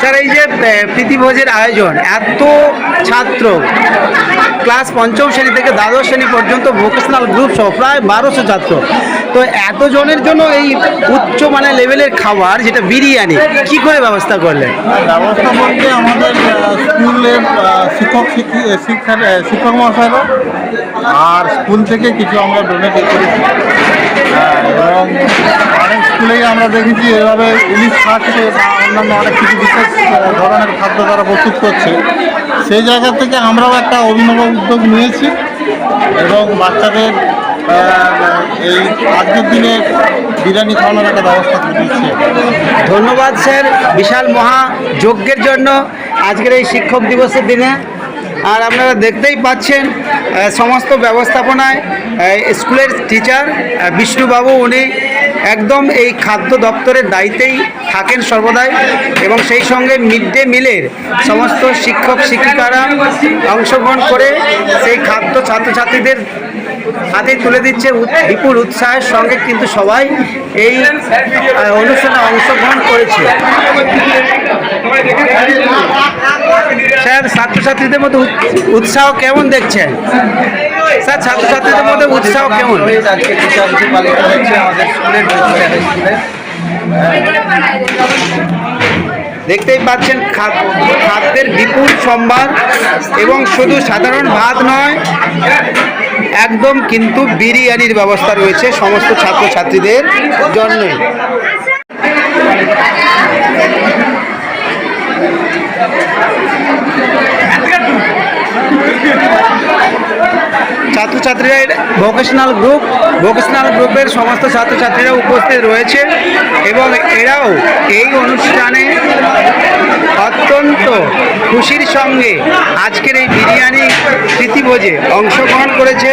Sir, এই যে প্রীতিভোজের আয়োজন, এত ছাত্র, ক্লাস পঞ্চম শ্রেণি থেকে দ্বাদশ শ্রেণি পর্যন্ত ভোকেশনাল গ্রুপ সহ প্রায় বারোশো ছাত্র। তো এতজনের জন্য এই উচ্চ মানে লেভেলের খাবার, যেটা বিরিয়ানি, কি করে ব্যবস্থা করলেন? ব্যবস্থা বলতে আমাদের স্কুলের শিক্ষক, শিক্ষি শিক্ষার শিক্ষক মহাশয়রা, আর স্কুল থেকে কিছু আমরা ডোনেট করেছি। স্কুলেই আমরা দেখেছি এভাবে ইলিশ খাচ্ছে বা অন্যান্য অনেক কিছু বিশেষ ধরনের খাদ্য তারা প্রস্তুত করছে। সেই জায়গা থেকে আমরাও একটা অভিনব উদ্যোগ নিয়েছি এবং বাচ্চাদের এই আজকের দিনে বিরিয়ানি খাওয়ানোর একটা ব্যবস্থা দিচ্ছি ধন্যবাদ স্যার, বিশাল মহা যজ্ঞের জন্য আজকের এই শিক্ষক দিবসের দিনে। আর আপনারা দেখতেই পাচ্ছেন সমস্ত ব্যবস্থাপনায় স্কুলের টিচার বিষ্ণুবাবু, উনি একদম এই খাদ্য দপ্তরের দায়িত্বেই থাকেন সর্বদাই এবং সেই সঙ্গে মিড ডে মিলের সমস্ত শিক্ষক শিক্ষিকারা অংশগ্রহণ করে সেই খাদ্য ছাত্রছাত্রীদের হাতে তুলে দিচ্ছে বিপুল উৎসাহের সঙ্গে কিন্তু সবাই এই অনুষ্ঠানে অংশগ্রহণ করেছে। স্যার, ছাত্রছাত্রীদের মধ্যে উৎসাহ কেমন দেখছেন? স্যার, ছাত্রছাত্রীদের মধ্যে উৎসাহ কেমন? দেখতেই পাচ্ছেন খাদ- খাদ্যের বিপুল সম্ভার এবং শুধু সাধারণ ভাত নয়, একদম কিন্তু বিরিয়ানির ব্যবস্থা রয়েছে সমস্ত ছাত্রছাত্রীদের জন্যই। ছাত্রছাত্রীরা ভোকেশনাল গ্রুপ ভোকেশনাল গ্রুপের সমস্ত ছাত্রছাত্রীরা উপস্থিত রয়েছে এবং এরাও এই অনুষ্ঠানে অত্যন্ত খুশির সঙ্গে আজকের এই বিরিয়ানি প্রীতিভোজে অংশগ্রহণ করেছে।